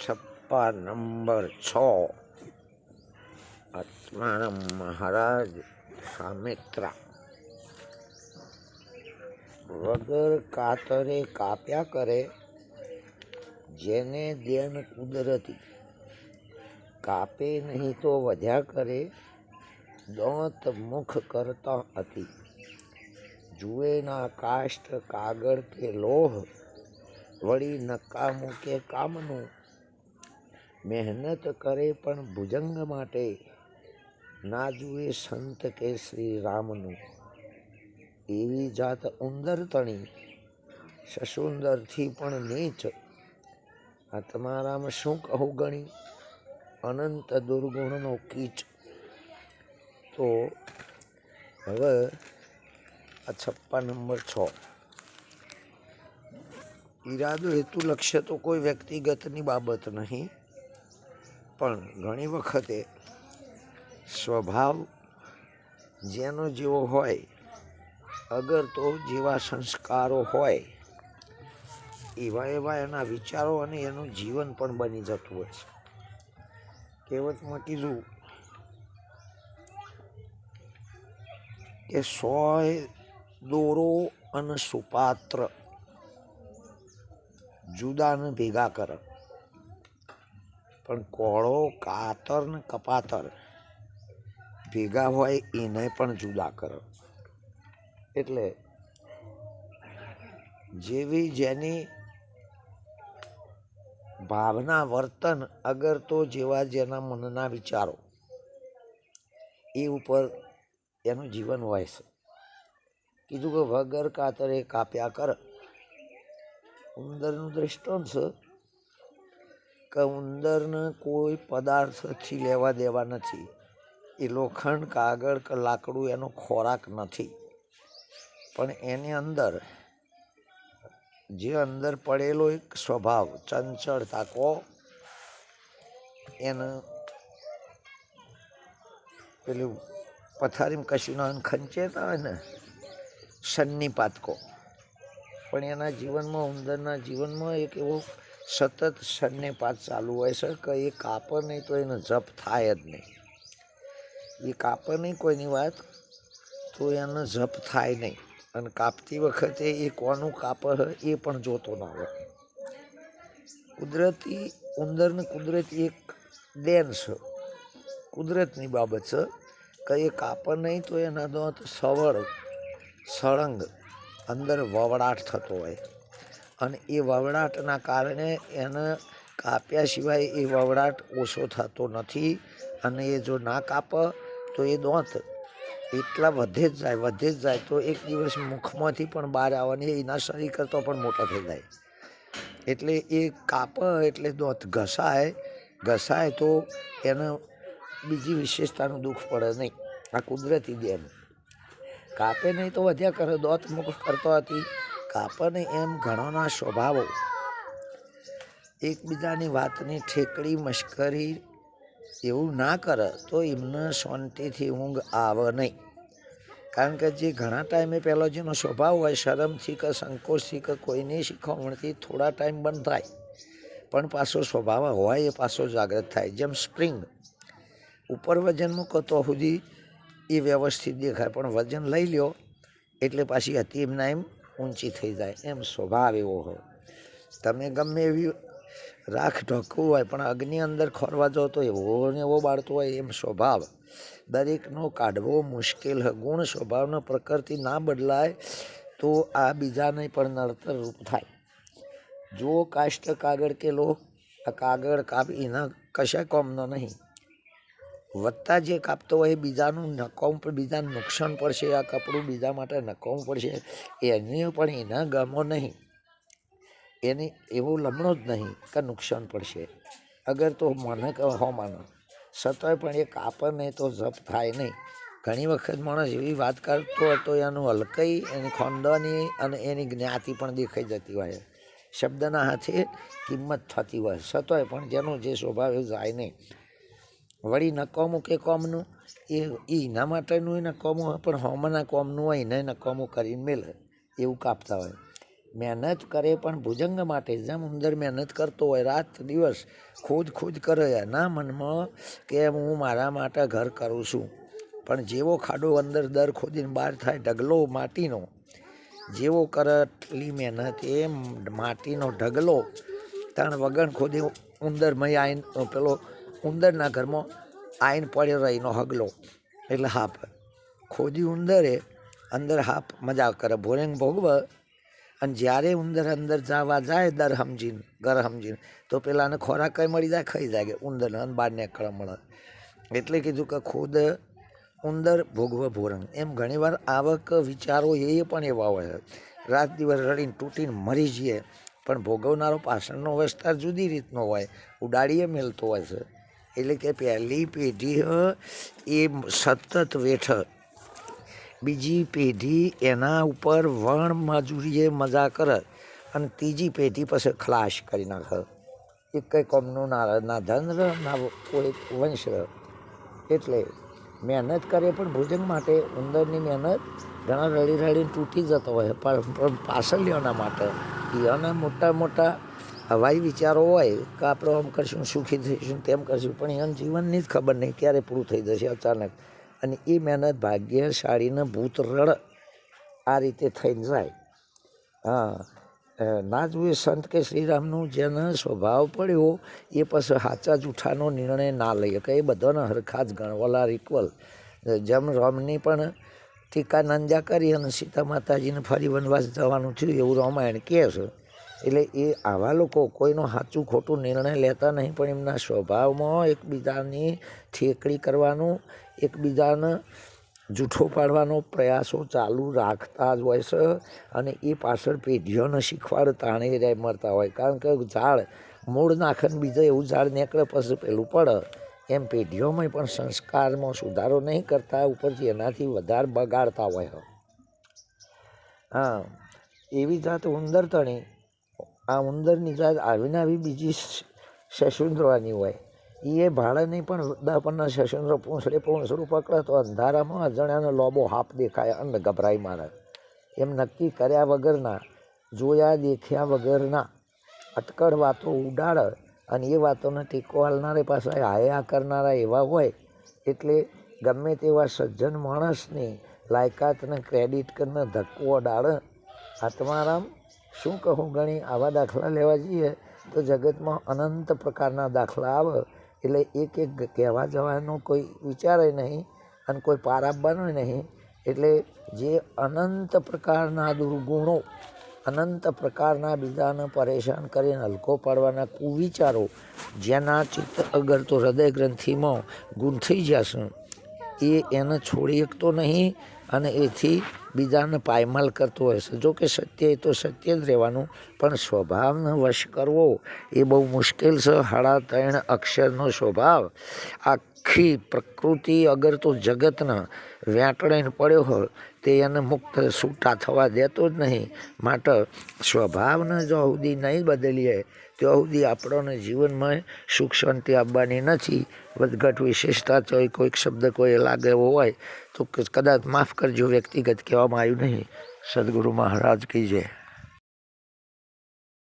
Chhappa number છ. આત્મારામ મહારાજ સામેત્રા. વગર કાતરે કાપ્યા કરે, જેને દેન કુદરતી. કાપે નહીં તો વધ્યા કરે, દોત મુખ કરતા હતી જુએ ના કાષ્ટ કાગળ કે લોહ, વળી નકામું કે કામનું મહેનત કરે પણ ભુજંગ માટે ના જુએ સંત કે શ્રી રામનું. એવી જાત ઉંદર તણી સસુંદરથી પણ નીચ. આ તમારામાં શું કહું ગણી? અનંત દુર્ગુણનો કીચ. તો હવે આ છપ્પા નંબર છ. ઈરાદો હેતુ લક્ષ્ય તો કોઈ વ્યક્તિગતની બાબત નહીં. પણ ઘણી વખતે સ્વભાવ જેનો જેવો હોય, અગર તો જેવા સંસ્કારો હોય, એવા એવા એના વિચારો અને એનું જીવન પણ બની જતું હોય છે. કહેવતમાં કીધું કે સોય દોરો અને સુપાત્ર જુદાને ભેગા કર. પણ કોળો કાતર ને કપાતર ભેગા હોય એને પણ જુદા કર. એટલે જેવી જેની ભાવના વર્તન અગર તો જેવા જેના મનના વિચારો, એ ઉપર એનું જીવન હોય છે. કીધું કે વગર કાતરે કાપ્યા કર. ઉંદરનું દૃષ્ટાંત છે કે ઉંદરને કોઈ પદાર્થથી લેવા દેવા નથી. એ લોખંડ, કાગળ કે લાકડું એનો ખોરાક નથી. પણ એની અંદર જે અંદર પડેલો એક સ્વભાવ ચંચળતા તાકો એને પેલું પથારીમાં કશું ના ખંચેતા હોય ને સન્નિપાત પાતકો પણ એના જીવનમાં, ઉંદરના જીવનમાં એક એવો સતત સન્નિપાત ચાલુ હોય છે કે એ કાપે નહીં તો એને જપ થાય જ નહીં. એ કાપે નહીં કોઈની વાત? તો એને જપ થાય નહીં. અને કાપતી વખતે એ કોનું કાપે એ પણ જોતો ના હોય. કુદરતી, ઉંદરને કુદરતી એક દેન છે. કુદરતની બાબત છે કે એ કાપે નહીં તો એના દાંત સવળ, સળંગ, અંદર વવડાટ થતો હોય. અને એ વવડાટના કારણે એને કાપ્યા સિવાય એ વવડાટ ઓછો થતો નથી. અને એ જો ના કાપે, તો એ દોંત એટલા વધે જ જાય, વધે જ જાય. તો એક દિવસ મુખમાંથી પણ બહાર આવવાની, એના શરીર કરતાં પણ મોટા થઈ જાય. એટલે એ કાપે એટલે દોંત ઘસાય. ઘસાય તો એને બીજી વિશેષતાનું દુઃખ પડે નહીં. આ કુદરતી દેન. કાપે નહીં તો વધ્યા કરે. દોત મુખ કરતો હતી. નહીં એમ ઘણોના સ્વભાવો. એકબીજાની વાતની ઠેકડી મશ્કરી એવું ના કરે, તો એમને શાંતિથી ઊંઘ આવે નહીં. કારણ કે જે ઘણા ટાઈમે પહેલો જેનો સ્વભાવ હોય, શરમથી કે સંકોચથી કે કોઈની શીખવણથી થોડા ટાઈમ બંધ થાય. પણ પાછો સ્વભાવ હોય એ પાછો જાગૃત થાય. જેમ સ્પ્રિંગ, ઉપર વજન મૂકો તો સુધી એ વ્યવસ્થિત દેખાય. પણ વજન લઈ લ્યો, એટલે પાછી હતી એમના એમ ઊંચી થઈ જાય, એમ સ્વભાવ એવો હોય. તમે ગમે એવી રાખ ઢોકવું હોય, પણ અગ્નિ અંદર ખોરવા જાઓ તો એવો ને એવો બાળતો હોય એમ સ્વભાવ. દરેકનો કાઢવો મુશ્કેલ ગુણ સ્વભાવનો પ્રકૃતિ ના બદલાય તો આ બીજાને પણ નડતર રૂપ થાય. જો કાષ્ટ કાગળ કે લો આ કાગળ કાપ એના કશા કોમનો નહીં. વત્તા જે કાપતો હોય એ બીજાનું નકોમ પણ બીજાનું નુકસાન પડશે, આ કપડું બીજા માટે નકોમ પડશે, એને પણ એના ગમો નહીં. એને, એવું લમણો જ નહીં કે નુકસાન પડશે. અગર તો મને કે હો માનો છતાંય પણ એ કાપે નહીં તો જપ થાય નહીં. ઘણી વખત માણસ એવી વાત કરતો હોય તો એનું હલકઈ, એની ખોંદવાની અને એની જ્ઞાતિ પણ દેખાઈ જતી હોય. શબ્દના હાથે કિંમત થતી હોય. છતાંય પણ જેનો જે સ્વભાવ એ જાય નહીં. વળી નકોમું કે કોમનું, એ એ એના માટેનું એ નકોમું હોય, પણ હોમના કોમનું હોય, એને નકામું કરીને મેલે, એવું કાપતા હોય. મહેનત કરે પણ ભુજંગ માટે જેમ ઉંદર મહેનત કરતો હોય, રાત દિવસ ખોદ ખોદ કરે, એના મનમાં કે હું મારા માટે ઘર કરું છું. પણ જેવો ખાડો અંદર દર ખોદીને બહાર થાય, ઢગલો માટીનો. જેવો કરે એટલી મહેનત, એ માટીનો ઢગલો. ત્રણ વગણ ખોદી ઉંદરમય આવીને પેલો ઉંદરના ઘરમાં આઈન પડ્યો રહીનો હગલો. એટલે હાપ. ખોદી ઉંદરે, અંદર હાપ મજા કરે. ભોરેંગ ભોગવ, અને જ્યારે ઉંદર અંદર જવા જાય દર સમજીને ઘર સમજીને તો પેલાને ખોરાક કંઈ મળી જાય? ખાઈ જાય કે ઉંદરને, અને બહાર નીકળવા મળે. એટલે કીધું કે ખુદ ઉંદર ભોગવ ભોરંગ એમ ઘણીવાર આવક વિચારો એ પણ એવા હોય. રાત દિવસ રડીને તૂટીને મરી જઈએ, પણ ભોગવનારો પાછળનો વિસ્તાર જુદી રીતનો હોય. ઉડાડીએ મેલતો હોય છે. એટલે કે પહેલી પેઢી એ સતત વેઠ. બીજી પેઢી એના ઉપર વણ મજૂરીએ મજા કરે અને ત્રીજી પેઢી પછી ખલાશ કરી નાખે. એક કંઈ કોમનું ના ના ધન રહે ના કોઈ વંશ રહે એટલે મહેનત કરે પણ ભોજન માટે, ઉંદરની મહેનત ઘણા રડી રડીને તૂટી જતો હોય, પણ પાછળ લેવાના માટે. એના મોટા મોટા હવાઈ વિચારો હોય કે આપણે આમ કરશું સુખી થઈશું, તેમ કરશું, પણ એમ જીવનની જ ખબર નહીં ક્યારે પૂરું થઈ જશે અચાનક. અને એ મહેનત ભાગ્યશાળીને ભૂત રડ આ રીતે થઈને જાય. હા ના જોઈએ સંત કે શ્રીરામનું જેને સ્વભાવ પડ્યો, એ પછી સાચા જૂઠાનો નિર્ણય ના લઈએ કે એ બધાને હરખા જ ગણવાલા ઇક્વલ જેમ રામની પણ ટીકા નંજા કરી અને સીતા માતાજીને ફરી વનવાસ જવાનું થયું, એવું રામાયણ કહે છે. એટલે એ આવા લોકો કોઈનો સાચું ખોટું નિર્ણય લેતા નહીં, પણ એમના સ્વભાવમાં એકબીજાની ઠેકડી કરવાનું, એકબીજાને જૂઠો પાડવાનો પ્રયાસો ચાલુ રાખતા જ હોય છે અને એ પાછળ પેઢીઓને શીખવાડ તાણી રહે મરતા હોય કારણ કે ઝાડ, મૂળ નાખન બીજે એવું ઝાડ નીકળે પછી પેલું પડે એમ પેઢીઓમાં પણ સંસ્કારમાં સુધારો નહીં કરતા, ઉપરથી એનાથી વધારે બગાડતા હોય. હા, એવી જાત ઉંદર તણી આ ઉંદરની જાત આવીને આવી બીજી શશુંદ્રવાની હોય. એ ભાડે નહીં પણ પંદર શશુંદ્ર પૂંછડે પૂંછડું પકડે તો અંધારામાં અજાણ્યાનો લોબો હાફ દેખાય અને ગભરાઈ મારે. એમ નક્કી કર્યા વગરના, જોયા દેખ્યા વગરના અટકળ વાતો ઉડાડે અને એ વાતોને ટેકો હાલનારે પાછા હાયા કરનારા એવા હોય, એટલે ગમે તેવા સજ્જન માણસની લાયકાતને ક્રેડિટ કરીને ધક્કો અડાડે આત્મારામ શું કહું? ગણી આવા દાખલા લેવા જઈએ તો જગતમાં અનંત પ્રકારના દાખલા આવે. એટલે એક એક કહેવા જવાનો કોઈ વિચારે નહીં અને કોઈ પાર આપવાનો નહીં. એટલે જે અનંત પ્રકારના દુર્ગુણો, અનંત પ્રકારના બીજાને પરેશાન કરીને હલકો પાડવાના કુવિચારો જેના ચિત્ત અગર તો હૃદય ગ્રંથિમાં ગૂંથઈ જશે, એ એને છોડી શકતો નહીં અને એથી બીજાને પાયમાલ કરતો હોય છે. જો કે સત્ય એ તો સત્ય જ રહેવાનું, પણ સ્વભાવને વશ કરવો એ બહુ મુશ્કેલ છે. સાડા ત્રણ અક્ષરનો સ્વભાવ. આખી પ્રકૃતિ અગર તો જગતને વેંટળાઈને પડ્યો હોય તે એને મુક્ત છૂટા થવા દેતો જ નહીં. માટે સ્વભાવને જો સુધી નહીં બદલીએ ત્યાં સુધી આપણને જીવનમાં સુખ શાંતિ આપવાની નથી. વધઘટ વિશેષતા ચોય કોઈક શબ્દ કોઈ લાગે એવો હોય, તો કદાચ માફ કરજો, વ્યક્તિગત કહેવામાં આવ્યું નહીં. સદગુરુ મહારાજ કી જય.